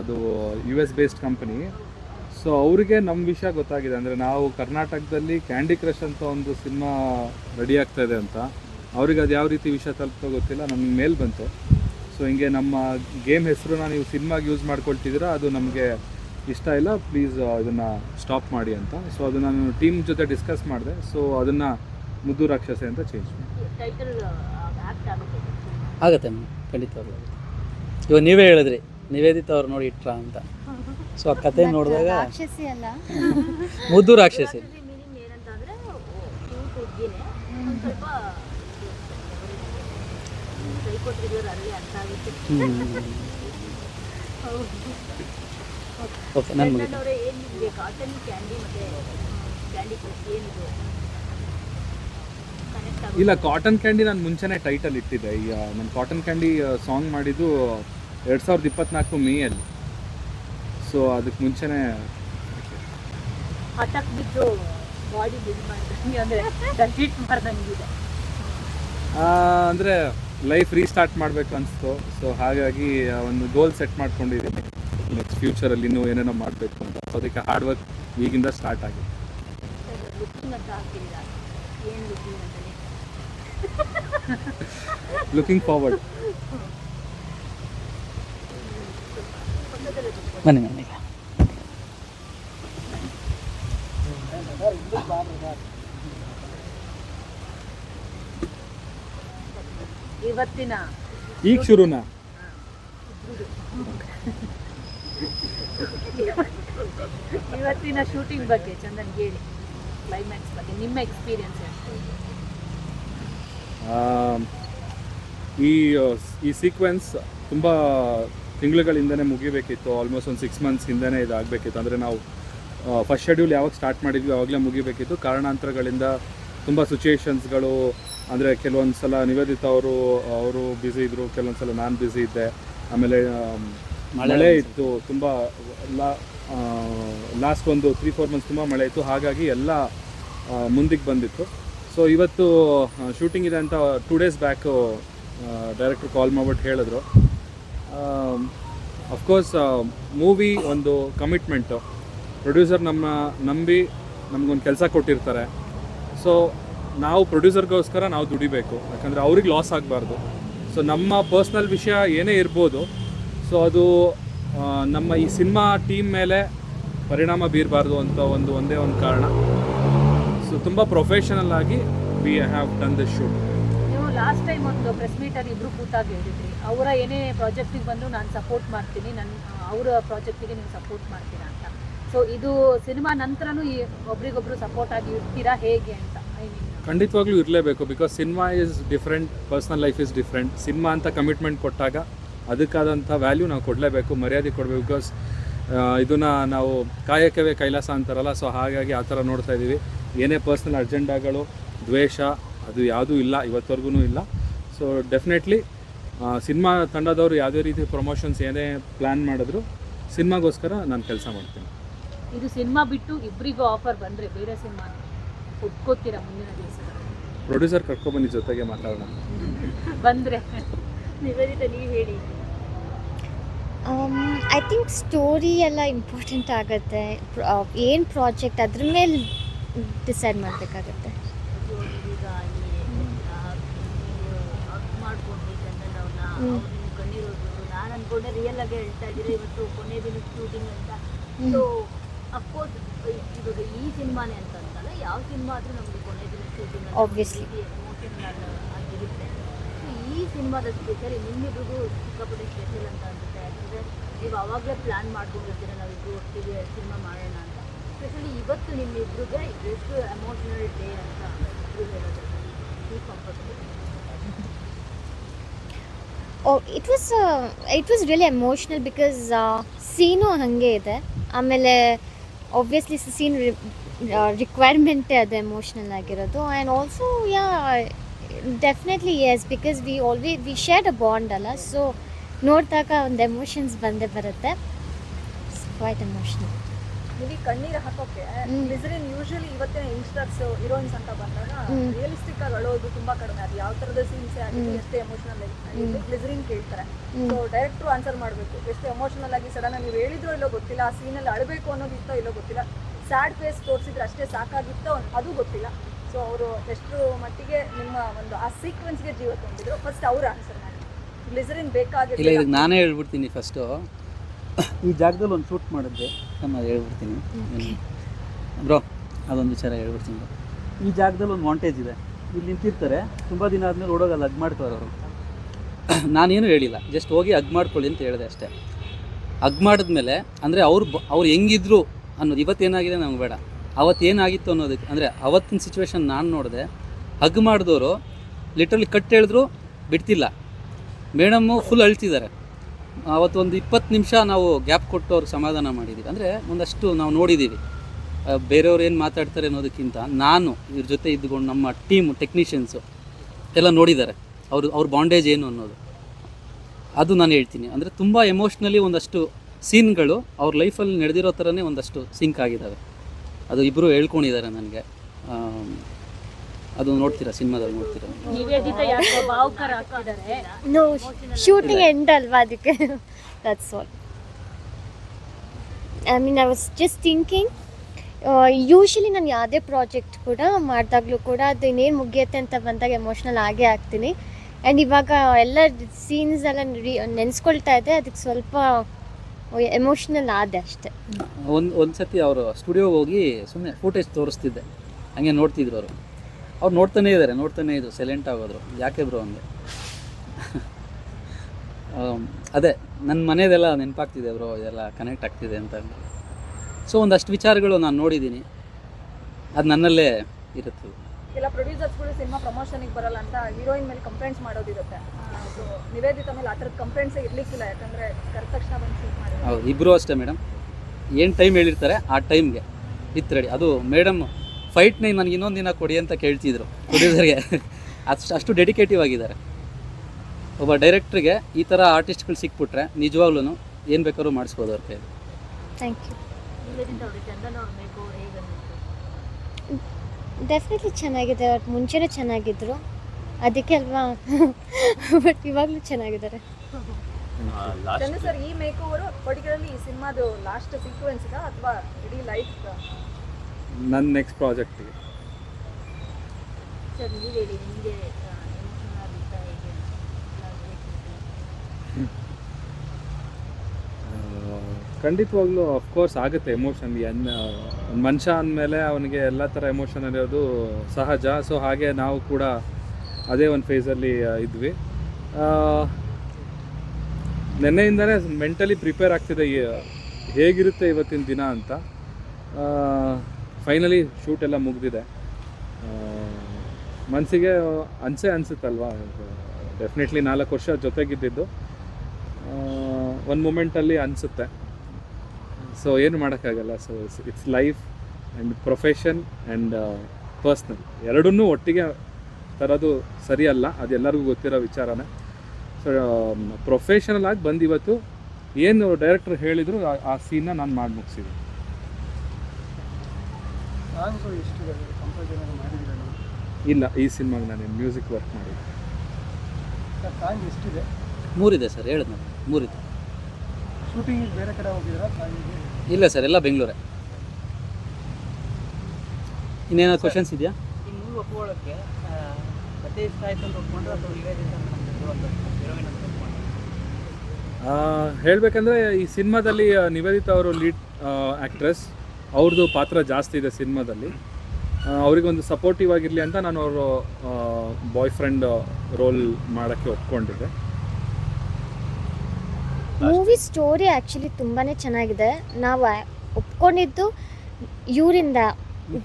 ಅದು U S based company so ಅವರಿಗೆ ನಮ್ಮ ವಿಷಯ ಗೊತ್ತಾಗಿದೆ. ಅಂದರೆ ನಾವು ಕರ್ನಾಟಕದಲ್ಲಿ ಕ್ಯಾಂಡಿ ಕ್ರಶ್ ಅಂತ ಒಂದು ಸಿನಿಮಾ ರೆಡಿ ಆಗ್ತಾ ಇದೆ ಅಂತ. ಅವ್ರಿಗೆ ಅದು ಯಾವ ರೀತಿ ವಿಷಯ ತಲುಪ್ತೋ ಗೊತ್ತಿಲ್ಲ. ನಮ್ಗೆ ಮೇಲ್ ಬಂತು. ಸೊ ಹಿಂಗೆ ನಮ್ಮ ಗೇಮ್ ಹೆಸರನ್ನ ನೀವು ಸಿನಿಮಾಗೆ ಯೂಸ್ ಮಾಡ್ಕೊಳ್ತಿದ್ದೀರಾ ಅದು ನಮಗೆ ಇಷ್ಟ ಇಲ್ಲ. ಪ್ಲೀಸ್ ಅದನ್ನು ಸ್ಟಾಪ್ ಮಾಡಿ ಅಂತ. ಸೊ ಅದು ನಾನು ಟೀಮ್ ಜೊತೆ ಡಿಸ್ಕಸ್ ಮಾಡಿದೆ. ಸೊ ಅದನ್ನು ಮುದ್ದು ರಾಕ್ಷಸೆ ಅಂತ ಚೇಂಜ್ ಮಾಡಿ. ಆಗುತ್ತೆ ಮ್ಯಾಮ್. ಖಂಡಿತವಾಗ್ಲೂ ಆಗುತ್ತೆ. ಇವಾಗ ನೀವೇ ಹೇಳಿದ್ರಿ. ನಿವೇದಿತ ಅವ್ರು ನೋಡಿ ಇಟ್ರ ಅಂತ. ಸೊ ಆ ಕತೆ ನೋಡಿದಾಗ ರಾಕ್ಷಸಿ ಅಲ್ಲ? ಮುದ್ದು ರಾಕ್ಷಸಿ. ಓಕೆ ನನ್ನ ಮಗ ಇಲ್ಲ ಕಾಟನ್ ಕ್ಯಾಂಡಿ ನಾನು ಮುಂಚೆನೇ ಟೈಟಲ್ ಇಟ್ಟಿದ್ದೆ. ಈಗ ನಾನು ಕಾಟನ್ ಕ್ಯಾಂಡಿ ಸಾಂಗ್ ಮಾಡಿದ್ದು ಎರಡು ಸಾವಿರದ ಇಪ್ಪತ್ನಾಲ್ಕು ಮೇಯಲ್ಲಿ. ಸೊ ಅದಕ್ಕೆ ಮುಂಚೆನೇ ಹಠಕ್ ಬಿದ್ದು ಬಾಡಿ ಬಿಲ್ಡ್ ಮಾಡ್ದಂಗೆ ಅಂದರೆ ಮಾಡ್ದಂಗಿದೆ. ಅಂದರೆ ಲೈಫ್ ರೀಸ್ಟಾರ್ಟ್ ಮಾಡಬೇಕು ಅನಿಸ್ತು. ಸೊ ಹಾಗಾಗಿ ಒಂದು ಗೋಲ್ ಸೆಟ್ ಮಾಡ್ಕೊಂಡಿದ್ದೀನಿ ನೆಕ್ಸ್ಟ್ ಫ್ಯೂಚರಲ್ಲಿ ಇನ್ನೂ ಏನೇನೋ ಮಾಡಬೇಕು ಅಂತ. ಸೊ ಅದಕ್ಕೆ ಹಾರ್ಡ್ ವರ್ಕ್ ಈಗಿಂದ ಸ್ಟಾರ್ಟ್ ಆಗಿದೆ. ಲುಕಿಂಗ್ ಫಾರ್ವರ್ಡ್ ಬನ್ನಿ ನನಗೆ ಇವತ್ತಿನ ಈಗ ಶುರುನಾ? ಇವತ್ತಿನ ಶೂಟಿಂಗ್ ಬಗ್ಗೆ ಚಂದನ್ ಹೇಳಿ ಕ್ಲೈಮ್ಯಾಕ್ಸ್ ಬಗ್ಗೆ ನಿಮ್ಮ ಎಕ್ಸ್ಪೀರಿಯನ್ಸ್ ಈ ಈ ಸೀಕ್ವೆನ್ಸ್ ತುಂಬ ತಿಂಗಳುಗಳಿಂದನೇ ಮುಗಿಬೇಕಿತ್ತು. ಆಲ್ಮೋಸ್ಟ್ ಒಂದು ಸಿಕ್ಸ್ ಮಂತ್ಸ್ ಹಿಂದೆನೇ ಇದಾಗಬೇಕಿತ್ತು. ಅಂದರೆ ನಾವು ಫಸ್ಟ್ ಶೆಡ್ಯೂಲ್ ಯಾವಾಗ ಸ್ಟಾರ್ಟ್ ಮಾಡಿದ್ವಿ ಆವಾಗಲೇ ಮುಗಿಬೇಕಿತ್ತು. ಕಾರಣಾಂತರಗಳಿಂದ ತುಂಬ ಸಿಚುಯೇಷನ್ಸ್ಗಳು ಅಂದರೆ ಕೆಲವೊಂದು ಸಲ ನಿವೇದಿತ ಅವರು ಅವರು ಬ್ಯುಸಿ ಇದ್ದರು ಕೆಲವೊಂದು ಸಲ ನಾನು ಬ್ಯುಸಿ ಇದ್ದೆ. ಆಮೇಲೆ ಮಳೆ ಇತ್ತು ತುಂಬ ಲಾ ಲಾಸ್ಟ್ ಒಂದು ತ್ರೀ ಫೋರ್ ಮಂತ್ಸ್ ತುಂಬ ಮಳೆ ಇತ್ತು. ಹಾಗಾಗಿ ಎಲ್ಲ ಮುಂದಕ್ಕೆ ಬಂದಿತ್ತು. ಸೊ ಇವತ್ತು ಶೂಟಿಂಗ್ ಇದೆ ಅಂತ two days back director call ಮಾಡ್ಬಿಟ್ಟು ಹೇಳಿದ್ರು. ಅಫ್ಕೋರ್ಸ್ ಮೂವಿ ಒಂದು ಕಮಿಟ್ಮೆಂಟು ಪ್ರೊಡ್ಯೂಸರ್ ನಮ್ಮ ನಂಬಿ ನಮಗೊಂದು ಕೆಲಸ ಕೊಟ್ಟಿರ್ತಾರೆ. ಸೊ ನಾವು ಪ್ರೊಡ್ಯೂಸರ್ಗೋಸ್ಕರ ನಾವು ದುಡಿಬೇಕು. ಯಾಕಂದರೆ ಅವ್ರಿಗೆ ಲಾಸ್ ಆಗಬಾರ್ದು. ಸೊ ನಮ್ಮ ಪರ್ಸ್ನಲ್ ವಿಷಯ ಏನೇ ಇರ್ಬೋದು ಸೊ ಅದು ನಮ್ಮ ಈ ಸಿನಿಮಾ ಟೀಮ್ ಮೇಲೆ ಪರಿಣಾಮ ಬೀರಬಾರ್ದು ಅಂತ ಒಂದು, ಒಂದೇ ಒಂದು ಕಾರಣ. ಸೊ ತುಂಬ ಪ್ರೊಫೆಷನಲ್ ಆಗಿ we have done this shoot last time ಒಂದು ಪ್ರೆಸ್ ಮೀಟಲ್ಲಿ ಇಬ್ಬರು ಕೂತಾಗಿ ಹೇಳಿದ್ರಿ. ಅವರ ಏನೇ ಪ್ರಾಜೆಕ್ಟಿಗೆ ಬಂದು ನಾನು ಸಪೋರ್ಟ್ ಮಾಡ್ತೀನಿ. ನನ್ನ ಅವರ ಪ್ರಾಜೆಕ್ಟಿಗೆ ನೀವು ಸಪೋರ್ಟ್ ಮಾಡ್ತೀರಾ ಅಂತ. ಸೊ ಇದು ಸಿನಿಮಾ ನಂತರನೂ ಈ ಒಬ್ರಿಗೊಬ್ರು ಸಪೋರ್ಟ್ ಆಗಿ ಇರ್ತೀರಾ? ಹೇಗೆ ಅಂತ? ಐ ಖಂಡಿತವಾಗ್ಲೂ ಇರಲೇಬೇಕು because cinema is different personal life is different cinema ಅಂತ ಕಮಿಟ್ಮೆಂಟ್ ಕೊಟ್ಟಾಗ ಅದಕ್ಕಾದಂಥ ವ್ಯಾಲ್ಯೂ ನಾವು ಕೊಡಲೇಬೇಕು, ಮರ್ಯಾದೆ ಕೊಡಬೇಕು ಬಿಕಾಸ್ ಇದನ್ನು ನಾವು ಕಾಯಕವೇ ಕೈಲಾಸ ಅಂತಾರಲ್ಲ. ಸೊ ಹಾಗಾಗಿ ಆ ಥರ ನೋಡ್ತಾ ಇದ್ದೀವಿ. ಏನೇ ಪರ್ಸ್ನಲ್ ಅರ್ಜೆಂಡಾಗಳು ದ್ವೇಷ ಅದು ಯಾವುದೂ ಇಲ್ಲ ಇವತ್ತವರೆಗೂ ಇಲ್ಲ. ಸೊ ಡೆಫಿನೆಟ್ಲಿ ಸಿನಿಮಾ ತಂಡದವರು ಯಾವುದೇ ರೀತಿ ಪ್ರಮೋಷನ್ಸ್ ಏನೇ ಪ್ಲ್ಯಾನ್ ಮಾಡಿದ್ರು ಸಿನಿಮಾಗೋಸ್ಕರ ನಾನು ಕೆಲಸ ಮಾಡ್ತೀನಿ. ಇದು ಸಿನಿಮಾ ಬಿಟ್ಟು ಇಬ್ಬರಿಗೂ ಆಫರ್ ಬಂದರೆ ಬೇರೆ ಸಿನಿಮಾ ಒಪ್ಕೋತೀರಾ ಮುಂದಿನ ದಿವಸ ಪ್ರೊಡ್ಯೂಸರ್ ಕರ್ಕೊಬನ್ನಿ ಜೊತೆಗೆ ಮಾತಾಡೋಣ. ಬಂದರೆ. ನಿವೇದಿತ ನೀವು ಹೇಳಿ. ಐ ಥಿಂಕ್ ಸ್ಟೋರಿ ಎಲ್ಲ ಇಂಪಾರ್ಟೆಂಟ್ ಆಗುತ್ತೆ. ಏನು ಪ್ರಾಜೆಕ್ಟ್ ಅದ್ರ ಮೇಲೆ ಡಿಸೈಡ್ ಮಾಡಬೇಕಾಗತ್ತೆ ಈಗ ಮಾಡ್ಕೊಂಡ್ರಿ ಚಂದನ್ ಕಣ್ಣೀರು ನಾನು ಅನ್ಕೊಂಡೆ ರಿಯಲ್ ಆಗಿ ಹೇಳ್ತಾ ಇದ್ದೀರಾ ಇವತ್ತು ಕೊನೆ ದಿನ ಶೂಟಿಂಗ್ ಅಂತ. ಸೊ ಅಫ್ಕೋರ್ಸ್ ಇವಾಗ ಈ ಸಿನಿಮಾನೇ ಅಂತ ಅಂತಲ್ಲ ಯಾವ ಸಿನಿಮಾ ಆದ್ರೂ ನಮಗೆ ಕೊನೆ ದಿನ ಶೂಟಿಂಗ್ ಆಬ್ವಿಯಸ್ಲಿ ಎಮೋಷನಲ್ ಆಗಿರುತ್ತೆ. ಸೊ ಈ ಸಿನಿಮಾದ ಸ್ಪೆಷಲ್ ನಿಮ್ಮಿಬ್ರಿಗೂ ಸಿಕ್ಕಾಪಟ್ಟೆ ಸ್ಪೆಷಲ್ ಅಂತ ಅನ್ಸುತ್ತೆ. ಯಾಕಂದರೆ ನೀವು ಅವಾಗಲೇ ಪ್ಲ್ಯಾನ್ ಮಾಡ್ಕೊಂಡಿರ್ತೀರ ನಾವಿಬ್ರು ಒಟ್ಟಿಗೆ ಸಿನಿಮಾ ಮಾಡೋಣ ಅಂತ. ಸ್ಪೆಷಲಿ ಇವತ್ತು ನಿಮ್ಮಿಬ್ರಿಗೆ ಎಷ್ಟು ಎಮೋಷನಲ್ ಡೇ ಅಂತ ಇಬ್ರು ಹೇಳೋದು ಈ comfortable it was it was really emotional because scene ಹಾಗೆ ಇದೆ. ಆಮೇಲೆ ಆಬ್ವಿಯಸ್ಲಿ ಸೀನ್ ರಿಕ್ವೈರ್ಮೆಂಟೇ ಅದು ಎಮೋಷ್ನಲ್ ಆಗಿರೋದು. And also yeah definitely yes because we all we we share a bond ಅಲ್ಲ. ಸೊ ನೋಡಿದಾಗ ಒಂದು ಎಮೋಷನ್ಸ್ ಬಂದೇ ಬರುತ್ತೆ. ಕ್ವೈಟ್ ಎಮೋಷ್ನಲ್ ನಿಮಗೆ ಕಣ್ಣೀರು ಹಾಕೋಕೆ ಮಿಸರಿನ್ ಯೂಶಲಿ ಇವತ್ತಿನ ಯಂಗ್ಸ್ಟರ್ಸ್ ಹೀರೋಯಿನ್ಸ್ ಅಂತ ಬಂದಾಗ. ರಿಯಲಿಸ್ಟಿಕ್ ಆಗಿ ಅಳೋದು ತುಂಬಾ ಕಡಿಮೆ. ಅದು ಯಾವ ತರದ ಸೀನ್ಸ್ ಆಗಿದೆ. ಎಷ್ಟೇ ಎಮೋಷನಲ್ ಆಗಿ ಗ್ಲಿಸರಿನ್ ಕೇಳ್ತಾರೆ. ಸೊ ಡೈರೆಕ್ಟ್ರು ಆನ್ಸರ್ ಮಾಡಬೇಕು. ಎಷ್ಟು ಎಮೋಷನಲ್ ಆಗಿ ಸಡನ್ ನೀವು ಹೇಳಿದ್ರೋ ಇಲ್ಲೋ ಗೊತ್ತಿಲ್ಲ ಆ ಸೀನಲ್ಲಿ ಅಳಬೇಕು ಅನ್ನೋದಿತ್ತೋ ಇಲ್ಲೋ ಗೊತ್ತಿಲ್ಲ ಸ್ಯಾಡ್ ಫೇಸ್ ತೋರಿಸಿದ್ರೆ ಅಷ್ಟೇ ಸಾಕಾಗಿತ್ತೋ ಅದು ಗೊತ್ತಿಲ್ಲ. ಸೊ ಅವರು ಎಷ್ಟು ಮಟ್ಟಿಗೆ ನಿಮ್ಮ ಒಂದು ಆ ಸೀಕ್ವೆನ್ಸ್ಗೆ ಜೀವ ತುಂಬಿದ್ರು. ಫಸ್ಟ್ ಅವ್ರು ಆನ್ಸರ್ ಮಾಡಿ. ಗ್ಲಿಸರಿನ್ ಇಲ್ಲ ಬೇಕಾಗಿಲ್ಲ ಇದಕ್ಕೆ ನಾನೇ ಹೇಳ್ಬಿಡ್ತೀನಿ ಫಸ್ಟು ಈ ಜಾಗದಲ್ಲಿ ಒಂದು ಶೂಟ್ ಮಾಡಿದ್ದೆ. ನಾನು ಅದು ಹೇಳ್ಬಿಡ್ತೀನಿ ಬ್ರೋ ಅದೊಂದು ವಿಚಾರ ಹೇಳ್ಬಿಡ್ತೀನಿ ಬ್ರೋ. ಈ ಜಾಗದಲ್ಲಿ ಒಂದು ವಾಂಟೇಜ್ ಇದೆ. ಇಲ್ಲಿ ನಿಂತಿರ್ತಾರೆ. ತುಂಬ ದಿನ ಆದಮೇಲೆ ಓಡೋಗಲ್ಲ ಅಗ್ ಮಾಡ್ತಾರೆ ಅವರು. ನಾನೇನು ಹೇಳಿಲ್ಲ. ಜಸ್ಟ್ ಹೋಗಿ ಅಗ್ ಮಾಡ್ಕೊಳ್ಳಿ ಅಂತ ಹೇಳಿದೆ ಅಷ್ಟೇ. ಅಗ್ ಮಾಡಿದ್ಮೇಲೆ ಅಂದರೆ ಅವ್ರು ಬ- ಅವ್ರು ಹೆಂಗಿದ್ರು ಅನ್ನೋದು ಇವತ್ತೇನಾಗಿದೆ ನಮ್ಗೆ ಬೇಡ. ಅವತ್ತೇನಾಗಿತ್ತು ಅನ್ನೋದಕ್ಕೆ ಅಂದರೆ ಅವತ್ತಿನ ಸಿಚುವೇಶನ್ ನಾನು ನೋಡಿದೆ ಹಗ್ ಮಾಡಿದವರು ಲಿಟ್ರಲಿ ಕಟ್ ಹೇಳಿದ್ರು ಬಿಡ್ತಿಲ್ಲ. ಮೇಡಮ್ಮು ಫುಲ್ ಅಳ್ತಿದ್ದಾರೆ. ಅವತ್ತು ಒಂದು ಇಪ್ಪತ್ತು ನಿಮಿಷ ನಾವು ಗ್ಯಾಪ್ ಕೊಟ್ಟು ಅವ್ರಿಗೆ ಸಮಾಧಾನ ಮಾಡಿದ್ದೀವಿ ಅಂದರೆ ಒಂದಷ್ಟು ನಾವು ನೋಡಿದ್ದೀವಿ ಬೇರೆಯವ್ರು ಏನು ಮಾತಾಡ್ತಾರೆ ಅನ್ನೋದಕ್ಕಿಂತ ನಾನು ಇವ್ರ ಜೊತೆ ಇದ್ದುಕೊಂಡು ನಮ್ಮ ಟೀಮ್, ಟೆಕ್ನಿಷಿಯನ್ಸು ಎಲ್ಲ ನೋಡಿದ್ದಾರೆ. ಅವರು, ಅವ್ರ ಬಾಂಡೇಜ್ ಏನು ಅನ್ನೋದು. ಅದು ನಾನು ಹೇಳ್ತೀನಿ. ಅಂದರೆ ತುಂಬ ಎಮೋಷ್ನಲಿ ಒಂದಷ್ಟು ಸೀನ್ಗಳು ಅವ್ರ ಲೈಫಲ್ಲಿ ನಡೆದಿರೋ ಥರನೇ ಒಂದಷ್ಟು ಸಿಂಕ್ ಆಗಿದ್ದಾವೆ. ಅದು ಇಬ್ಬರು ಹೇಳ್ಕೊಂಡಿದ್ದಾರೆ ನನಗೆ. ಅದು ನೋಡ್ತೀರಾ ಸಿನಿಮಾದಲ್ಲಿ ನೋಡ್ತೀರಾ? ನಿವೇದಿತ ಯಾಕೋ ಭಾವುಕರ ಆಗ್ತಿದ್ದಾರೆ ನೋ ಶೂಟಿಂಗ್ ಎಂಡ್ ಅಲ್ವಾ ಅದಕ್ಕೆ? That's all I mean I was just thinking usually ನಾನು ಯಾವುದೇ ಪ್ರಾಜೆಕ್ಟ್ ಕೂಡ ಮಾಡಿದಾಗಲೂ ಕೂಡ ಅದು ಇನ್ನೇನು ಮುಗಿಯುತ್ತೆ ಅಂತ ಬಂದಾಗ ಎಮೋಷ್ನಲ್ ಆಗೇ ಆಗ್ತೀನಿ. ಆ್ಯಂಡ್ ಇವಾಗ ಎಲ್ಲ ಸೀನ್ಸ್ ಎಲ್ಲ ನೆನೆಸ್ಕೊಳ್ತಾ ಇದೆ ಅದಕ್ಕೆ ಸ್ವಲ್ಪ ಎಮೋಷ್ನಲ್ ಆದೆ ಅಷ್ಟೆ. ಒಂದು ಒಂದು ಸತಿ ಅವರು ಸ್ಟುಡಿಯೋಗೆ ಹೋಗಿ ಸುಮ್ಮನೆ ಫೋಟೋಸ್ ತೋರಿಸ್ತಿದ್ದೆ. ಹಂಗೆ ನೋಡ್ತಿದ್ರು ಅವರು. ಅವ್ರು ನೋಡ್ತಾನೆ ಇದ್ದಾರೆ ನೋಡ್ತಾನೆ ಇದ್ರು ಸೈಲೆಂಟ್ ಆಗೋದ್ರು. ಯಾಕೆ ಬ್ರೋ ಅಂದೆ ಅದೇ ನನ್ನ ಮನೆಯದೆಲ್ಲ ನೆನಪಾಗ್ತಿದೆ ಬ್ರೋ ಇದೆಲ್ಲ ಕನೆಕ್ಟ್ ಆಗ್ತಿದೆ ಅಂತ ಸೊ ಒಂದಷ್ಟು ವಿಚಾರಗಳು ನಾನು ನೋಡಿದ್ದೀನಿ ಅದು ನನ್ನಲ್ಲೇ ಇರುತ್ತೆ. ಎಲ್ಲ ಪ್ರೊಡ್ಯೂಸರ್ಸ್ಗಳು ಸಿನಿಮಾ ಪ್ರಮೋಷನಿಗೆ ಬರಲ್ಲ ಅಂತ ಹೀರೋಯಿನ್ ಮೇಲೆ ಕಂಪ್ಲೇಂಟ್ಸ್ ಮಾಡೋದಿರುತ್ತೆ. ಸೊ ನಿವೇದಿತ ಮೇಲೆ ಆ ಥರದ ಕಂಪ್ಲೇಂಟ್ಸೇ ಇರಲಿಕ್ಕಿಲ್ಲ ಯಾಕಂದ್ರೆ ಕರೆದ ತಕ್ಷಣ ಬಂದು ಶೂಟ್ ಮಾಡಿ ಹೌದು ಇಬ್ಬರು ಅಷ್ಟೇ ಮೇಡಮ್ ಏನು ಟೈಮ್ ಹೇಳಿರ್ತಾರೆ ಆ ಟೈಮ್ಗೆ ಇತ್ತು ರೆಡಿ ಅದು ಮೇಡಮ್ ಫೈಟ್ನ ನನಗೆ ಇನ್ನೊಂದು ದಿನ ಕೊಡಿ ಅಂತ ಕೇಳ್ತಿದ್ರು ಪ್ರೊಡ್ಯೂಸರ್ಗೆ ಅಷ್ಟು ಅಷ್ಟು ಡೆಡಿಕೇಟಿವ್ ಆಗಿದ್ದಾರೆ. ಒಬ್ಬ ಡೈರೆಕ್ಟ್ರಿಗೆ ಈ ಥರ ಆರ್ಟಿಸ್ಟ್ಗಳು ಸಿಕ್ಬಿಟ್ರೆ ನಿಜವಾಗ್ಲೂ ಏನು ಬೇಕಾದ್ರೂ ಮಾಡಿಸ್ಬೋದು ಅವ್ರ ಕೈಯಲ್ಲಿ ಥ್ಯಾಂಕ್ ಯು ಡೆಫಿನೆಟ್ಲಿ ಚೆನ್ನಾಗಿದೆ ಅವ್ರು ಮುಂಚೆನೇ ಚೆನ್ನಾಗಿದ್ರು. ಅದಕ್ಕೆ ಅಲ್ವಾ? ಬಟ್ ಇವಾಗಲೂ ಚೆನ್ನಾಗಿದ್ದಾರೆ. ಸರ್ ಈ ಮೇಕ್ ಓವರು ಪರ್ಟಿಕ್ಯುಲರ್ಲಿ ಈ ಸಿನಿಮಾದು ಲಾಸ್ಟ್ ಸೀಕ್ವೆನ್ಸ್ಗ ಅಥವಾ ಇಡೀ ಲೈಫ್ ನನ್ನ ನೆಕ್ಸ್ಟ್ ಪ್ರಾಜೆಕ್ಟಿಗೆ ಖಂಡಿತವಾಗ್ಲೂ ಅಫ್ಕೋರ್ಸ್ ಆಗುತ್ತೆ ಎಮೋಷನ್ ಒಂದು ಮನುಷ್ಯ ಅಂದಮೇಲೆ ಅವನಿಗೆ ಎಲ್ಲ ಥರ ಎಮೋಷನ್ ಇರೋದು ಸಹಜ. ಸೊ ಹಾಗೆ ನಾವು ಕೂಡ ಅದೇ ಒಂದು ಫೇಸಲ್ಲಿ ಇದ್ವಿ. ನೆನ್ನೆಯಿಂದನೇ ಮೆಂಟಲಿ ಪ್ರಿಪೇರ್ ಆಗ್ತಿದೆ ಹೇಗಿರುತ್ತೆ ಇವತ್ತಿನ ದಿನ ಅಂತ. ಫೈನಲಿ ಶೂಟ್ ಎಲ್ಲ ಮುಗಿದಿದೆ. ಮನಸ್ಸಿಗೆ ಅನಿಸೇ ಅನಿಸುತ್ತಲ್ವಾ? ಡೆಫಿನೆಟ್ಲಿ ನಾಲ್ಕು ವರ್ಷ ಜೊತೆಗಿದ್ದಿದ್ದು. ಒಂದು ಮೂಮೆಂಟಲ್ಲಿ ಅನಿಸುತ್ತೆ. ಸೊ ಏನು ಮಾಡೋಕ್ಕಾಗಲ್ಲ. So it's life and profession and personal ಎರಡನ್ನೂ ಒಟ್ಟಿಗೆ ತರೋದು ಸರಿಯಲ್ಲ. ಅದೆಲ್ಲರಿಗೂ ಗೊತ್ತಿರೋ ವಿಚಾರನೇ. ಸೊ ಪ್ರೊಫೆಷನಲ್ ಆಗಿ ಬಂದಿವತ್ತು ಏನು ಡೈರೆಕ್ಟ್ರ್ ಹೇಳಿದ್ರು ಆ- ಆ ಸೀನ್ನ ನಾನು ಮಾಡಿ ಮುಗಿಸಿದ್ದೀನಿ. ಸಾಂಗ್ಸು ಎಷ್ಟು ಕಂಪೋಸ್ ಮಾಡಿದ್ದೀರಾ ಇಲ್ಲ ಈ ಸಿನಿಮಾಗೆ ನಾನು ಮ್ಯೂಸಿಕ್ ವರ್ಕ್ ಮಾಡಿದ್ದೆ. ಸರ್ ಸಾಂಗ್ ಎಷ್ಟಿದೆ? ಮೂರಿದೆ ಸರ್ ಹೇಳಿದ್ ನಾನು ಮೂರಿದೆ. ಶೂಟಿಂಗ್ ಬೇರೆ ಕಡೆ ಹೋಗಿದ್ರಾ ಸಾಂಗಿಗೆ ಇಲ್ಲ ಸರ್ ಎಲ್ಲ ಬೆಂಗಳೂರೇ. ಇನ್ನೇನಾದ್ರು ಕ್ವಶನ್ಸ್ ಇದೆಯಾ? ಈ ಮೂವಿ ಒಪ್ಕೊಳ್ಳೋಕ್ಕೆ ಕತೆ ಇಷ್ಟ ಆಯ್ತು ಅಂತ ಒಪ್ಕೊಂಡ್ರೆ ಅಥವಾ ನಿವೇದಿತ ಅಂತ ಹೀರೋಯಿನ್ ಅಂತ ಒಪ್ಕೊಂಡ್ರೆ? ಹೇಳಬೇಕಂದ್ರೆ ಈ ಸಿನಿಮಾದಲ್ಲಿ ನಿವೇದಿತ ನಿವೇದಿತಾ ಅವರು ಲೀಡ್ ಆ್ಯಕ್ಟ್ರೆಸ್ ಅವ್ರದ್ದು ಪಾತ್ರ ಜಾಸ್ತಿ ಇದೆ ಸಿನಿಮಾದಲ್ಲಿ. ಅವರಿಗೊಂದು ಸಪೋರ್ಟಿವ್ ಆಗಿರಲಿ ಅಂತ ನಾನು ಅವರು ಬಾಯ್ ಫ್ರೆಂಡ್ ರೋಲ್ ಮಾಡೋಕ್ಕೆ ಒಪ್ಕೊಂಡಿದ್ದೆ. ಮೂವಿ ಸ್ಟೋರಿ ಆ್ಯಕ್ಚುಲಿ ತುಂಬಾ ಚೆನ್ನಾಗಿದೆ. ನಾವು ಒಪ್ಕೊಂಡಿದ್ದು ಇವರಿಂದ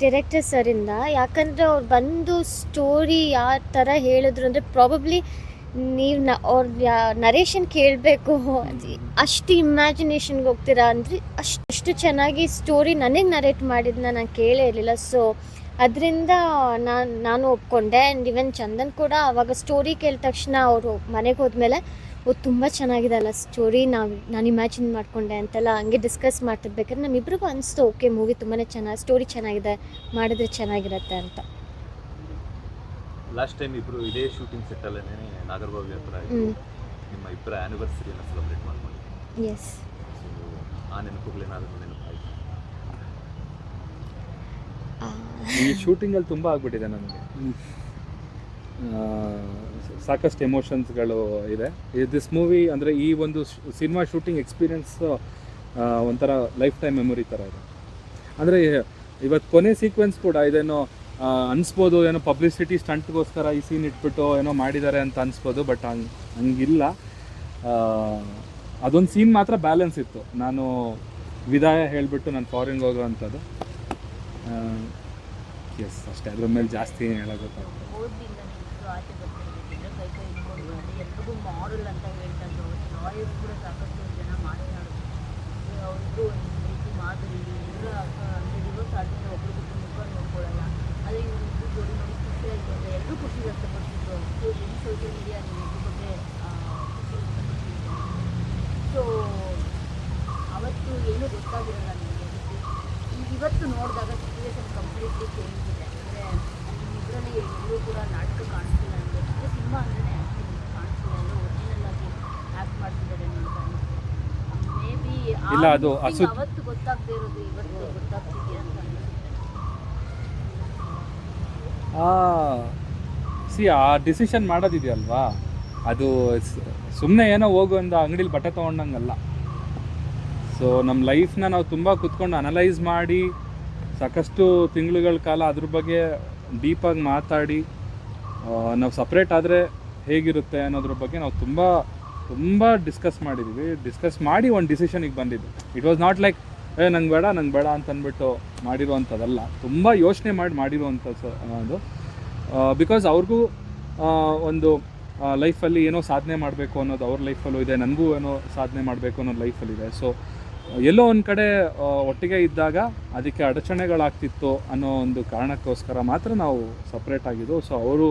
ಡೈರೆಕ್ಟರ್ ಸರಿಂದ ಯಾಕಂದರೆ ಅವ್ರು ಬಂದು ಸ್ಟೋರಿ ಯಾವ ಥರ ಹೇಳಿದ್ರು ಅಂದರೆ ಪ್ರಾಬಬ್ಲಿ ನೀವು ನ ಅವ್ರ ನರೇಷನ್ ಕೇಳಬೇಕು. ಅಷ್ಟು ಇಮ್ಯಾಜಿನೇಷನ್ಗೆ ಹೋಗ್ತೀರಾ ಅಂದರೆ ಅಷ್ಟು ಅಷ್ಟು ಚೆನ್ನಾಗಿ ಸ್ಟೋರಿ ನನಗೆ ನರೇಟ್ ಮಾಡಿದ್ನ ನಾನು ಕೇಳೇ ಇರಲಿಲ್ಲ. ಸೊ ಅದರಿಂದ ನಾನು ನಾನು ಒಪ್ಕೊಂಡೆ ಆ್ಯಂಡ್ ಇವನ್ ಚಂದನ್ ಕೂಡ ಅವಾಗ ಸ್ಟೋರಿ ಕೇಳಿದ ತಕ್ಷಣ ಅವರು ಮನೆಗೆ ಹೋದ್ಮೇಲೆ ಓ ತುಂಬ ಚೆನ್ನಾಗಿದೆ ಅಲ್ಲ ಸ್ಟೋರಿ ನಾವು ನಾನು ಇಮ್ಯಾಜಿನ್ ಮಾಡ್ಕೊಂಡೆ ಅಂತೆಲ್ಲ ಹಂಗೆ ಡಿಸ್ಕಸ್ ಮಾಡ್ತಿರ್ಬೇಕಾದ್ರೆ ನಮ್ಮಿಬ್ರಿಗೂ ಅನಿಸ್ತು ಓಕೆ ಮೂವಿ ತುಂಬಾ ಚೆನ್ನಾಗಿ ಸ್ಟೋರಿ ಚೆನ್ನಾಗಿದೆ ಮಾಡಿದ್ರೆ ಚೆನ್ನಾಗಿರುತ್ತೆ ಅಂತ. ಲಾಸ್ಟ್ ಟೈಮ್ ಇಬ್ರು ಇದೇ ಶೂಟಿಂಗ್ ಸೆಟ್ ಅಲ್ಲೇ ನಾಗರಬಾವಿ ಹತ್ರ. ನಿಮ್ಮ ಇಬ್ಬರ ಆ್ಯನಿವರ್ಸರಿಯನ್ನು ಸೆಲೆಬ್ರೇಟ್ ಮಾಡ್ಕೊಂಡು ಎಸ್ ಆ ಆ ನೆನಪುಗಳೇನಾದರೂ ನೆನಪಾಯ್ತು? ಈ ಶೂಟಿಂಗಲ್ಲಿ ತುಂಬ ಆಗ್ಬಿಟ್ಟಿದೆ ನನಗೆ. ಆ, ಸಾಕಷ್ಟು ಎಮೋಷನ್ಸ್ಗಳು ಇದೆ. ದಿಸ್ ಮೂವಿ ಅಂದರೆ ಈ ಒಂದು ಸಿನಿಮಾ ಶೂಟಿಂಗ್ ಎಕ್ಸ್ಪೀರಿಯನ್ಸ್ ಒಂಥರ ಲೈಫ್ ಟೈಮ್ ಮೆಮೊರಿ ಥರ ಇದೆ. ಅಂದರೆ ಇವತ್ತು ಕೊನೆ ಸೀಕ್ವೆನ್ಸ್ ಕೂಡ ಇದೇನೋ ಅನ್ಸ್ಬೋದು, ಏನೋ ಪಬ್ಲಿಸಿಟಿ ಸ್ಟಂಟ್ಗೋಸ್ಕರ ಈ ಸೀನ್ ಇಟ್ಬಿಟ್ಟು ಏನೋ ಮಾಡಿದ್ದಾರೆ ಅಂತ ಅನ್ಸ್ಬೋದು ಬಟ್ ಹಂಗೆ, ಹಂಗಿಲ್ಲ. ಅದೊಂದು ಸೀನ್ ಮಾತ್ರ ಬ್ಯಾಲೆನ್ಸ್ ಇತ್ತು. ನಾನು ವಿದಾಯ ಹೇಳಿಬಿಟ್ಟು ನಾನು ಫಾರಿನ್ಗೆ ಹೋಗೋವಂಥದ್ದು ಎಸ್ ಅಷ್ಟೇ. ಅದ್ರ ಮೇಲೆ ಜಾಸ್ತಿ ಏನು ನೀವು ಆಚೆ ಬರ್ತಿರ್ಬೇಕಿದ್ರೆ ಕೈ ಕೈ ಹಿಡ್ಕೊಂಡು ಮಾಡಿ ಎಲ್ರಿಗೂ ಮಾಡಲ್ ಅಂತ ಹೇಳ್ತಾ ಇದ್ರು ಲಾಯರ್ಸ್ ಕೂಡ ಸಾಕಷ್ಟು ಜನ ಮಾತನಾಡಿದ್ರು ಅವ್ರಿಗೂ ಒಂದು ರೀತಿ ಮಾದರಿ ಎಲ್ಲ ಅಂದರೆ ಡಿವೋರ್ಸ್ ಆದ್ಮೇಲೆ ಒಬ್ರಿಗೂ ಮುಖ ನೋಡ್ಕೊಳ್ಳಲ್ಲ ಅದೇ ಇವ್ರಿಗೂ ಜೋಡಿ ನೋಡಿ ಖುಷಿ ಆಯಿತು ಅಂತ ಎಲ್ಲರೂ ಖುಷಿ ವ್ಯಕ್ತಪಡಿಸಿದ್ರು ಇನ್ನು ಸೋಷಿಯಲ್ ಮೀಡಿಯಾ ನೀವು ಇದ್ರ ಬಗ್ಗೆ ಆ, ಖುಷಿ ವ್ಯಕ್ತಪಡಿಸಿದ್ರು ಸೊ ಅವತ್ತು ಏನೂ ಗೊತ್ತಾಗಿರಲ್ಲ ನಿಮಗೆ ಈಗ ಇವತ್ತು ನೋಡಿದಾಗ ಸಿಚುವೇಶನ್ ಕಂಪ್ಲೀಟ್ಲಿ ಚೇಂಜ್ ಇದೆ ಅಂದರೆ ಇದರಲ್ಲಿ ಎಲ್ಲೂ ಕೂಡ ನಾಟಕ ಕಾಣಿಸ್ತಿಲ್ಲ ನನಗೆ ಅಂದರೆ ಸಿನಿಮಾ ಅಂದ್ರೆ ಕಾಣಿಸ್ತಿಲ್ಲ ಎಲ್ಲ ಒರಿಜಿನಲ್ ಆಗಿ ಆ್ಯಕ್ಟ್ ಮಾಡ್ತಿದ್ದಾರೆ ಅಂತ ಅನಿಸುತ್ತೆ ಮೇ ಬಿ ಇಲ್ಲ, ಅದು ಅಸು- ಅವತ್ತು ಗೊತ್ತಾಗದೇ ಇರೋದು ಇವತ್ತು ಗೊತ್ತಾಗ್ತಿದೆಯಾ ಅಂತ. ಅನಿಸುತ್ತೆ ಸಿ ಆ ಡಿಸಿಷನ್ ಮಾಡೋದಿದೆಯಲ್ವಾ? ಅದು ಸುಮ್ಮನೆ ಏನೋ ಹೋಗು ಒಂದು ಅಂಗಡಿಲಿ ಬಟ್ಟೆ ತೊಗೊಂಡಂಗಲ್ಲ. ಸೊ ನಮ್ಮ ಲೈಫ್ನ ನಾವು ತುಂಬ ಕುತ್ಕೊಂಡು ಅನಲೈಸ್ ಮಾಡಿ ಸಾಕಷ್ಟು ತಿಂಗಳುಗಳ ಕಾಲ ಅದ್ರ ಬಗ್ಗೆ ಡೀಪಾಗಿ ಮಾತಾಡಿ ನಾವು ಸಪ್ರೇಟ್ ಆದರೆ ಹೇಗಿರುತ್ತೆ ಅನ್ನೋದ್ರ ಬಗ್ಗೆ ನಾವು ತುಂಬ ತುಂಬ ಡಿಸ್ಕಸ್ ಮಾಡಿದ್ವಿ. ಡಿಸ್ಕಸ್ ಮಾಡಿ ಒಂದು ಡಿಸಿಷನಿಗೆ ಬಂದಿದ್ದು. ಇಟ್ ವಾಸ್ ನಾಟ್ ಲೈಕ್ ಏ, ನಂಗೆ ಬೇಡ ನಂಗೆ ಬೇಡ ಅಂತ ಅಂದ್ಬಿಟ್ಟು ಮಾಡಿರುವಂಥದ್ದಲ್ಲ. ತುಂಬ ಯೋಚನೆ ಮಾಡಿ ಮಾಡಿರುವಂಥದ್ದು ಅದು. ಬಿಕಾಸ್ ಅವ್ರಿಗೂ ಒಂದು ಲೈಫಲ್ಲಿ ಏನೋ ಸಾಧನೆ ಮಾಡಬೇಕು ಅನ್ನೋದು ಅವ್ರ ಲೈಫಲ್ಲೂ ಇದೆ, ನನಗೂ ಏನೋ ಸಾಧನೆ ಮಾಡಬೇಕು ಅನ್ನೋದು ಲೈಫಲ್ಲಿದೆ ಸೊ ಎಲ್ಲೋ ಒಂದು ಕಡೆ ಒಟ್ಟಿಗೆ ಇದ್ದಾಗ ಅದಕ್ಕೆ ಅಡಚಣೆಗಳಾಗ್ತಿತ್ತು ಅನ್ನೋ ಒಂದು ಕಾರಣಕ್ಕೋಸ್ಕರ ಮಾತ್ರ ನಾವು ಸಪ್ರೇಟ್ ಆಗಿದ್ದು. ಸೊ ಅವರು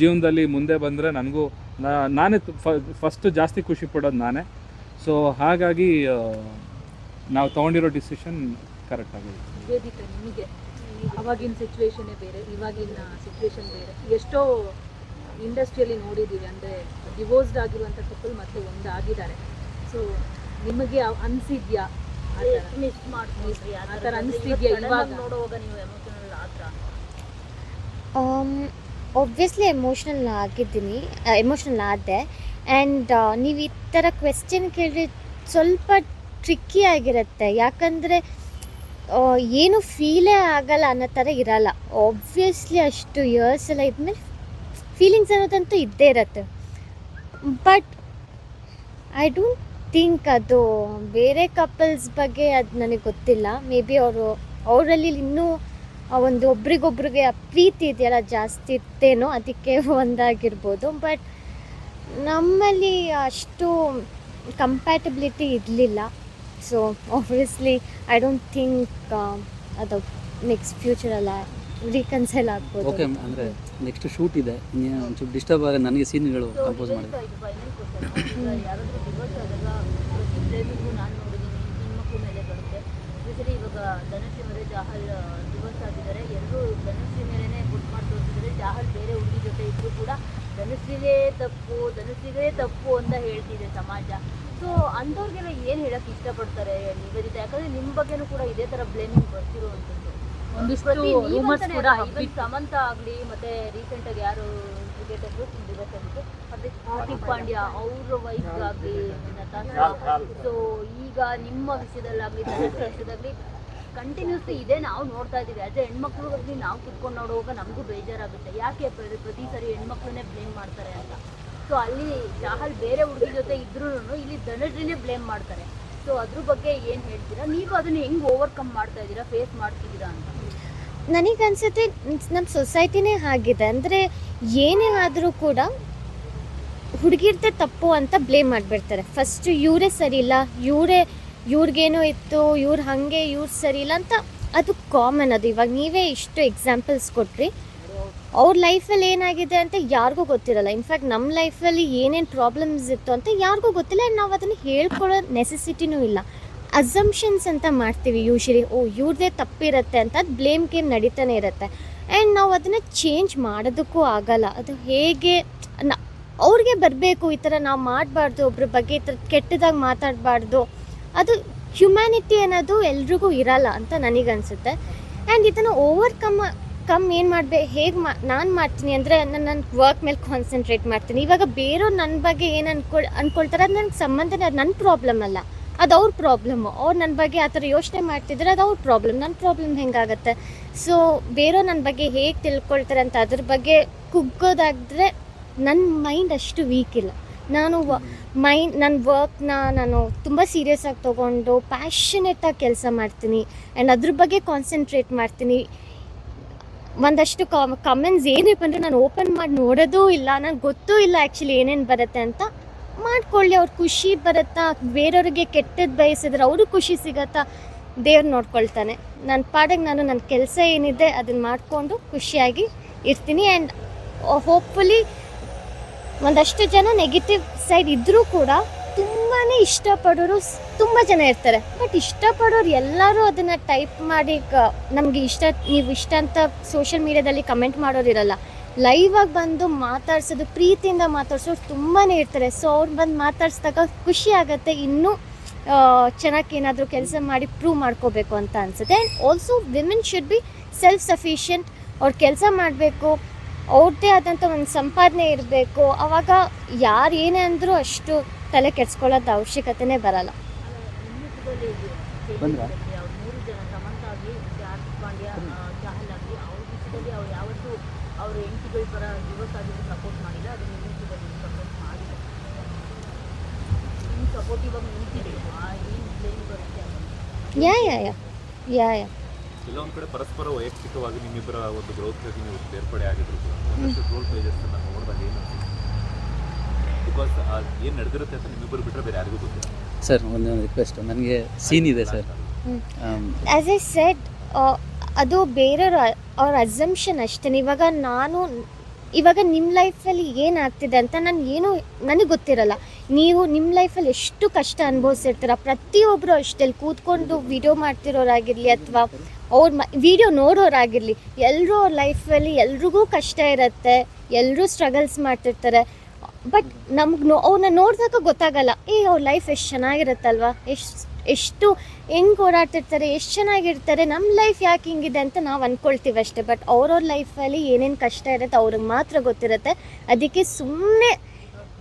ಜೀವನದಲ್ಲಿ ಮುಂದೆ ಬಂದರೆ ನನಗೂ ನಾನೇ ಫಸ್ಟ್ ಜಾಸ್ತಿ ಖುಷಿ ಪಡೋದು ನಾನೇ. ಸೊ ಹಾಗಾಗಿ ನಾವು ತೊಗೊಂಡಿರೋ ಡಿಸಿಷನ್ ಕರೆಕ್ಟ್ ಆಗಿದೆ. ವೇದಿಕೆ ನಿಮಗೆ? ಅವಾಗಿನ ಸಿಚುವೇಶನ್ನೇ ಬೇರೆ ಇವಾಗಿನ ಸಿಚುವೇಶನ್ ಬೇರೆ. ಎಷ್ಟೋ ಇಂಡಸ್ಟ್ರಿಯಲ್ಲಿ ನೋಡಿದ್ದೀವಿ ಅಂದರೆ ಡಿವೋರ್ಸ್ಡ್ ಆಗಿರುವಂಥ ಕಪಲ್ ಮತ್ತೆ ಒಂದಾಗಿದ್ದಾರೆ. ಸೊ ನಿಮಗೆ ಅನಿಸಿದ್ಯಾ? ಆ ಥರ? ಮಿಸ್ ಮಾಡ್ತೀವಿ ಆ ಆ ಥರ ಥರ ಅನಿಸ್ತಿದ್ಯಾ ಇವಾಗ? ನೋಡುವಾಗ ನೀವು ಎಮೋಷನಲ್ ಆದ್ರ? ಒಬ್ವಿಯಸ್ಲಿ ಎಮೋಷ್ನಲ್ ಆಗಿದ್ದೀನಿ ಎಮೋಷ್ನಲ್ ಆದೆ ಆ್ಯಂಡ್ ನೀವು ಈ ಥರ ಕ್ವೆಶ್ಚನ್ ಕೇಳಿದ್ರೆ ಸ್ವಲ್ಪ ಟ್ರಿಕ್ಕಿ ಆಗಿರುತ್ತೆ ಯಾಕಂದರೆ ಏನು ಫೀಲೇ ಆಗಲ್ಲ ಅನ್ನೋ ಥರ ಇರಲ್ಲ ಒಬ್ವಿಯಸ್ಲಿ ಅಷ್ಟು ಇಯರ್ಸ್ ಎಲ್ಲ ಇದ್ಮೇಲೆ ಫೀಲಿಂಗ್ಸ್ ಅನ್ನೋದಂತೂ ಇದ್ದೇ ಇರುತ್ತೆ ಬಟ್ ಐ ಡೋಂಟ್ ಥಿಂಕ್ ಅದು ಬೇರೆ ಕಪಲ್ಸ್ ಬಗ್ಗೆ ಅದು ನನಗೆ ಗೊತ್ತಿಲ್ಲ ಮೇ ಬಿ ಅವರು ಅವರಲ್ಲಿ ಇನ್ನೂ ಒಂದು ಒಬ್ರಿಗೊಬ್ರಿಗೆ ಆ ಪ್ರೀತಿ ಇದೆಯಲ್ಲ ಜಾಸ್ತಿ ಇತ್ತೇನೋ ಅದಕ್ಕೆ ಒಂದಾಗಿರ್ಬೋದು. ಬಟ್ ನಮ್ಮಲ್ಲಿ ಅಷ್ಟು ಕಂಪ್ಯಾಟಬಿಲಿಟಿ ಇರಲಿಲ್ಲ. So obviously I don't think ಅದು ನೆಕ್ಸ್ಟ್ ಫ್ಯೂಚರಲ್ಲ ರೀಕನ್ಸೈಲ್ ಆಗ್ಬೋದು. ಓಕೆ. ಅಂದರೆ ನೆಕ್ಸ್ಟ್ ಶೂಟ್ ಇದೆ. ಒಂಚೂರು ಡಿಸ್ಟರ್ಬ್ ಆಗ ನನಗೆ ಸೀನ್ಗಳು ಕಂಪೋಸ್ ಮಾಡಿದೆ ಇದು ಫೈನಲ್ ಕ್ವಶನ್ ಈಗ ಯಾರಾದರೂ ಡಿವೋರ್ಸ್ ಆದಾಗ ಪ್ರತಿ ಪ್ರೇಮಿಗೂ ನಾನು ನೋಡಿದ್ದೀನಿ ಹೆಣ್ಮಕ್ಳ ಮೇಲೆ ಬರುತ್ತೆ ಸ್ಪೆಷಲಿ ಇವಾಗ ಧನಶ್ರೀ ಮೇಲೆ ಜಾಹಲ್ ಡಿವೋರ್ಸ್ ಆಗಿದ್ದಾರೆ ಎಲ್ಲರೂ ಧನಶ್ರೀ ಮೇಲೇ ಗುಡ್ ಮಾಡಿ ಜಾಹಲ್ ಬೇರೆ ಹುಡುಗಿ ಜೊತೆ ಇದ್ದರೂ ಕೂಡ ಧನಶ್ರೀಗೇ ತಪ್ಪು ಧನಶ್ರೀಗೇ ತಪ್ಪು ಅಂತ ಹೇಳ್ತಿದೆ ಸಮಾಜ. ಸೊ ಅಂಥವ್ರಿಗೆಲ್ಲ ಏನು ಹೇಳಕ್ಕೆ ಇಷ್ಟಪಡ್ತಾರೆ ನಿವೇದಿತ? ಯಾಕಂದರೆ ನಿಮ್ಮ ಬಗ್ಗೆನೂ ಕೂಡ ಇದೇ ಥರ ಬ್ಲೇಮಿಂಗ್ ಬರ್ತಿರುವಂಥದ್ದು. ಸಮಂತ ಆಗ್ಲಿ ಮತ್ತೆ ರೀಸೆಂಟ್ ಆಗಿ ಯಾರು ಕ್ರಿಕೆಟ್ ಡಿವೋರ್ಸ್ ಆಗಿತ್ತು ಮತ್ತೆ ಹಾರ್ದಿಕ್ ಪಾಂಡ್ಯ ಅವ್ರ ವೈಫ್ ಆಗ್ಲಿ ಸೊ ಸೊ ಈಗ ನಿಮ್ಮ ವಿಷಯದಲ್ಲಾಗಲಿ ಧನಶ್ರೀ ವಿಷಯದಲ್ಲಿ ಕಂಟಿನ್ಯೂಸ್ ಇದೇ, ನಾವು ನೋಡ್ತಾ ಇದ್ದೀವಿ. ಅದೇ ಹೆಣ್ಮಕ್ಳು ಹೆಣ್ಮಕ್ಳಿಗಾಗಲಿ ನಾವು ಕುತ್ಕೊಂಡು ನೋಡುವಾಗ ನಮಗೂ ಬೇಜಾರಾಗುತ್ತೆ. ಯಾಕೆ ಪ್ರತಿ ಸರಿ ಹೆಣ್ಮಕ್ಳನ್ನೇ ಬ್ಲೇಮ್ ಮಾಡ್ತಾರೆ ಅಂತ? ಸೊ ಅಲ್ಲಿ ಜಾಹಲ್ ಬೇರೆ ಹುಡುಗಿ ಜೊತೆ ಇದ್ರೂ ಇಲ್ಲಿ ಧನಶ್ರೀನೇ ಬ್ಲೇಮ್ ಮಾಡ್ತಾರೆ. ಸೊ ಅದ್ರ ಬಗ್ಗೆ ಏನು ಹೇಳ್ತೀರಾ? ನೀವು ಅದನ್ನ ಹೆಂಗೆ ಓವರ್ಕಮ್ ಮಾಡ್ತಾ ಇದ್ದೀರಾ ಫೇಸ್ ಮಾಡ್ತಿದ್ದೀರಾ ಅಂತ? ನನಗನ್ಸುತ್ತೆ ನಮ್ಮ ಸೊಸೈಟಿನೇ ಆಗಿದೆ ಅಂದರೆ ಏನೇ ಆದರೂ ಕೂಡ ಹುಡುಗಿರ್ದೆ ತಪ್ಪು ಅಂತ ಬ್ಲೇಮ್ ಮಾಡಿಬಿಡ್ತಾರೆ. ಫಸ್ಟ್ ಇವರೇ ಸರಿ ಇಲ್ಲ, ಇವರೇ, ಇವ್ರಿಗೇನೋ ಇತ್ತು, ಇವ್ರು ಹಾಗೆ, ಇವ್ರು ಸರಿ ಇಲ್ಲ ಅಂತ ಅದು ಕಾಮನ್ ಅದು. ಇವಾಗ ನೀವೇ ಇಷ್ಟು ಎಕ್ಸಾಂಪಲ್ಸ್ ಕೊಟ್ರಿ, ಅವ್ರ ಲೈಫಲ್ಲಿ ಏನಾಗಿದೆ ಅಂತ ಯಾರಿಗೂ ಗೊತ್ತಿರಲ್ಲ. ಇನ್ಫ್ಯಾಕ್ಟ್ ನಮ್ಮ ಲೈಫಲ್ಲಿ ಏನೇನು ಪ್ರಾಬ್ಲಮ್ಸ್ ಇತ್ತು ಅಂತ ಯಾರಿಗೂ ಗೊತ್ತಿಲ್ಲ. ಆ್ಯಂಡ್ ನಾವು ಅದನ್ನು ಹೇಳ್ಕೊಳ್ಳೋ ನೆಸೆಸಿಟಿನೂ ಇಲ್ಲ. ಅಸಂಪ್ಷನ್ಸ್ ಅಂತ ಮಾಡ್ತೀವಿ ಯೂಶ್ವಲಿ ಓ, ಇವ್ರದೇ ತಪ್ಪಿರುತ್ತೆ ಅಂತ ಅದು ಬ್ಲೇಮ್ ಗೇಮ್ ನಡೀತಾನೆ ಇರುತ್ತೆ. ಆ್ಯಂಡ್ ನಾವು ಅದನ್ನು ಚೇಂಜ್ ಮಾಡೋದಕ್ಕೂ ಆಗಲ್ಲ. ಅದು ಹೇಗೆ ಅವ್ರಿಗೆ ಬರಬೇಕು, ಈ ಥರ ನಾವು ಮಾಡಬಾರ್ದು, ಒಬ್ರ ಬಗ್ಗೆ ಈ ಥರ ಕೆಟ್ಟದಾಗಿ ಮಾತಾಡಬಾರ್ದು. ಅದು ಹ್ಯುಮ್ಯಾನಿಟಿ ಅನ್ನೋದು ಎಲ್ರಿಗೂ ಇರಲ್ಲ ಅಂತ ನನಗನ್ಸುತ್ತೆ. ಆ್ಯಂಡ್ ಇದನ್ನು ಓವರ್ಕಮ್ ಕಮ್ ಏನು ಮಾಡ್ಬೇ, ಹೇಗೆ ಮಾ, ನಾನು ಮಾಡ್ತೀನಿ ಅಂದರೆ ನಾನು ನನ್ನ ವರ್ಕ್ ಮೇಲೆ ಕಾನ್ಸಂಟ್ರೇಟ್ ಮಾಡ್ತೀನಿ. ಇವಾಗ ಬೇರೆಯವ್ರು ನನ್ನ ಬಗ್ಗೆ ಏನು ಅನ್ಕೊಳ್, ಅನ್ಕೊಳ್ತಾರೆ, ಅದು ನನಗೆ ಸಂಬಂಧನೇ, ಅದು ನನ್ನ ಪ್ರಾಬ್ಲಮ್ ಅಲ್ಲ. ಅದು ಅವ್ರ ಪ್ರಾಬ್ಲಮ್ಮು ಅವ್ರು ನನ್ನ ಬಗ್ಗೆ ಆ ಥರ ಯೋಚನೆ ಮಾಡ್ತಿದ್ರೆ ಅದು ಅವ್ರ ಪ್ರಾಬ್ಲಮ್ ನನ್ನ ಪ್ರಾಬ್ಲಮ್ ಹೆಂಗಾಗತ್ತೆ? ಸೊ ಬೇರೆಯವ್ರು ನನ್ನ ಬಗ್ಗೆ ಹೇಗೆ ತಿಳ್ಕೊಳ್ತಾರೆ ಅಂತ ಅದ್ರ ಬಗ್ಗೆ ಕುಗ್ಗೋದಾದರೆ ನನ್ನ ಮೈಂಡ್ ಅಷ್ಟು ವೀಕ್ ಇಲ್ಲ. ನಾನು ಮೈಂಡ್ ನನ್ನ ವರ್ಕ್ನ ನಾನು ತುಂಬ ಸೀರಿಯಸ್ ಆಗಿ ತೊಗೊಂಡು ಪ್ಯಾಷನೇಟಾಗಿ ಕೆಲಸ ಮಾಡ್ತೀನಿ ಆ್ಯಂಡ್ ಅದ್ರ ಬಗ್ಗೆ ಕಾನ್ಸಂಟ್ರೇಟ್ ಮಾಡ್ತೀನಿ. ಒಂದಷ್ಟು ಕಮೆಂಟ್ಸ್ ಏನೇ ಬಂದರೂ ನಾನು ಓಪನ್ ಮಾಡಿ ನೋಡೋದೂ ಇಲ್ಲ, ನಂಗೆ ಗೊತ್ತೂ ಇಲ್ಲ ಆ್ಯಕ್ಚುಲಿ ಏನೇನು ಬರುತ್ತೆ ಅಂತ ಮಾಡ್ಕೊಳ್ಳಿ, ಅವ್ರ ಖುಷಿ ಬರುತ್ತಾ, ಬೇರೆಯವ್ರಿಗೆ ಕೆಟ್ಟದ್ದು ಬಯಸಿದ್ರೆ ಅವರು ಖುಷಿ ಸಿಗತ್ತಾ, ದೇವ್ರು ನೋಡ್ಕೊಳ್ತಾನೆ. ನನ್ನ ಪಾಡಿಗೆ ನಾನು ನನ್ನ ಕೆಲಸ ಏನಿದೆ ಅದನ್ನು ಮಾಡಿಕೊಂಡು ಖುಷಿಯಾಗಿ ಇರ್ತೀನಿ ಆ್ಯಂಡ್ ಹೋಪ್ಫುಲಿ ಒಂದಷ್ಟು ಜನ ನೆಗೆಟಿವ್ ಸೈಡ್ ಇದ್ದರೂ ಕೂಡ ತುಂಬಾ ಇಷ್ಟಪಡೋರು ತುಂಬ ಜನ ಇರ್ತಾರೆ. ಬಟ್ ಇಷ್ಟಪಡೋರು ಎಲ್ಲರೂ ಅದನ್ನು ಟೈಪ್ ಮಾಡಿ ನಮಗೆ ಇಷ್ಟ, ನೀವು ಇಷ್ಟ ಅಂತ ಸೋಷಿಯಲ್ ಮೀಡ್ಯಾದಲ್ಲಿ ಕಮೆಂಟ್ ಮಾಡೋರು ಇರಲ್ಲ. ಲೈವ್ ಆಗಿ ಬಂದು ಮಾತಾಡ್ಸೋದು, ಪ್ರೀತಿಯಿಂದ ಮಾತಾಡ್ಸೋರು ತುಂಬಾ ಇರ್ತಾರೆ. ಸೊ ಅವ್ರು ಬಂದು ಮಾತಾಡ್ಸಿದಾಗ ಖುಷಿ ಆಗುತ್ತೆ, ಇನ್ನೂ ಚೆನ್ನಾಗಿ ಏನಾದರೂ ಕೆಲಸ ಮಾಡಿ ಪ್ರೂವ್ ಮಾಡ್ಕೋಬೇಕು ಅಂತ ಅನಿಸುತ್ತೆ. And also women should be self sufficient ಅವ್ರು ಕೆಲಸ ಮಾಡಬೇಕು ಅವ್ರದ್ದೇ ಆದಂಥ ಒಂದು ಸಂಪಾದನೆ ಇರಬೇಕು. ಅವಾಗ ಯಾರು ಏನೇ ಅಂದರೂ ಅಷ್ಟು ತಲೆ ಕೆಡ್ಸ್ಕೊಳ್ಳೋದು ಅವಶ್ಯಕತೆನೇ ಬರಲ್ಲ. ಯಾ ಯಾ ಯಾ. ಯಾ ಯಾ. ಕೆಲವೊಂದು ಕಡೆ ಪರಸ್ಪರ ವೈಯಕ್ತಿಕವಾಗಿ ನಿಮ್ಮಿಬ್ಬರ ಒಂದು ಗ್ರೋತ್ಗಾಗಿ ನೀವು ಬೇರ್ಪಡೆ ಆಗಿದ್ರು ಕೂಡ. ಒಂದಷ್ಟು ಟ್ರೋಲ್ ಪೇಜಸ್ ನಾನು ನೋಡಿದಾಗ ಏನು ಬಿಕಾಸ್ ಏನು ನಡೆದಿರುತ್ತೆ ಅಂತ ನಿಮ್ಮಿಬ್ಬರು ಬಿಟ್ಟರೆ ಬೇರೆ ಯಾರಿಗೂ ಗೊತ್ತಿಲ್ಲ. ಸರ್ ಒಂದು ರಿಕ್ವೆಸ್ಟ್ ನನಗೆ ಸೀನ್ ಇದೆ ಸರ್. ಆ್ಯಸ್ ಎ ಸೆಟ್ ಅದು ಬೇರೆಯವ್ರ ಅವ್ರ ಅಸಂಪ್ಷನ್ ಅಷ್ಟೇ ಇವಾಗ ನಾನು ಇವಾಗ ನಿಮ್ಮ ಲೈಫಲ್ಲಿ ಏನಾಗ್ತಿದೆ ಅಂತ ನಾನು ಏನು ನನಗೆ ಗೊತ್ತಿರಲ್ಲ. ನೀವು ನಿಮ್ಮ ಲೈಫಲ್ಲಿ ಎಷ್ಟು ಕಷ್ಟ ಅನುಭವಿಸಿರ್ತೀರ? ಪ್ರತಿಯೊಬ್ಬರು ಅಷ್ಟೇ ಅಲ್ಲಿ ಕೂತ್ಕೊಂಡು ವಿಡಿಯೋ ಮಾಡ್ತಿರೋರಾಗಿರಲಿ ಅಥವಾ ಅವ್ರ ಮ ವಿಡಿಯೋ ನೋಡೋರಾಗಿರಲಿ ಎಲ್ಲರೂ ಅವ್ರ ಲೈಫಲ್ಲಿ ಎಲ್ರಿಗೂ ಕಷ್ಟ ಇರುತ್ತೆ ಎಲ್ಲರೂ ಸ್ಟ್ರಗಲ್ಸ್ ಮಾಡ್ತಿರ್ತಾರೆ. ಬಟ್ ನಮ್ಗೆ ನೋ ಅವ್ರನ್ನ ನೋಡಿದಾಗ ಗೊತ್ತಾಗಲ್ಲ, ಏ, ಅವ್ರ ಲೈಫ್ ಎಷ್ಟು ಚೆನ್ನಾಗಿರುತ್ತಲ್ವಾ? ಎಷ್ಟು ಎಷ್ಟು ಹೆಂಗೆ ಓಡಾಡ್ತಿರ್ತಾರೆ? ಎಷ್ಟು ಚೆನ್ನಾಗಿರ್ತಾರೆ? ನಮ್ಮ ಲೈಫ್ ಯಾಕೆ ಹಿಂಗಿದೆ? ಅಂತ ನಾವು ಅಂದ್ಕೊಳ್ತೀವಿ ಅಷ್ಟೇ. ಬಟ್ ಅವ್ರವ್ರ ಲೈಫಲ್ಲಿ ಏನೇನು ಕಷ್ಟ ಇರುತ್ತೆ, ಅವ್ರಿಗೆ ಮಾತ್ರ ಗೊತ್ತಿರುತ್ತೆ. ಅದಕ್ಕೆ ಸುಮ್ಮನೆ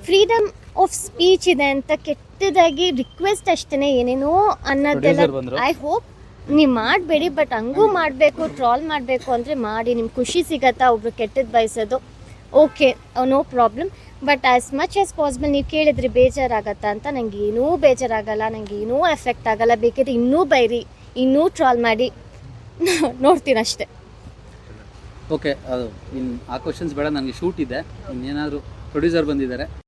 ಫ್ರೀಡಮ್ ಆಫ್ ಸ್ಪೀಚ್ ಇದೆ ಅಂತ ಕೆಟ್ಟದಾಗಿ ರಿಕ್ವೆಸ್ಟ್ ಅಷ್ಟೇ ಏನೇನೋ ಅನ್ನೋದೆಲ್ಲ ಐ ಹೋಪ್ ನೀವು ಮಾಡಬೇಡಿ ಬಟ್ ಹಂಗೂ ಮಾಡಬೇಕು ಟ್ರಾಲ್ ಮಾಡಬೇಕು ಅಂದರೆ ಮಾಡಿ ನಿಮ್ಗೆ ಖುಷಿ ಸಿಗತ್ತಾ ಒಬ್ರು ಕೆಟ್ಟದ್ದು ಬಯಸೋದು? Okay no problem but as much as possible ನೀವು ಕೇಳಿದ್ರೆ ಬೇಜಾರಾಗತ್ತಾ ಅಂತ ನಂಗೆ ಏನೂ ಬೇಜಾರಾಗಲ್ಲ ನಂಗೆ ಏನೂ ಎಫೆಕ್ಟ್ ಆಗಲ್ಲ. ಬೇಕಿದ್ರೆ ಇನ್ನೂ ಬೈರಿ ಇನ್ನೂ ಟ್ರಾಲ್ ಮಾಡಿ. ನೋಡ್ತೀನಿ ಅಷ್ಟೇ. ಓಕೆ ಅದು ಇನ್ನು ಆ ಕ್ವಶನ್ಸ್ ಬೇಡ ನನಗೆ ಶೂಟ್ ಇದೆ. ಇನ್ನೇನಾದರೂ ಪ್ರೊಡ್ಯೂಸರ್ ಬಂದಿದ್ದಾರೆ.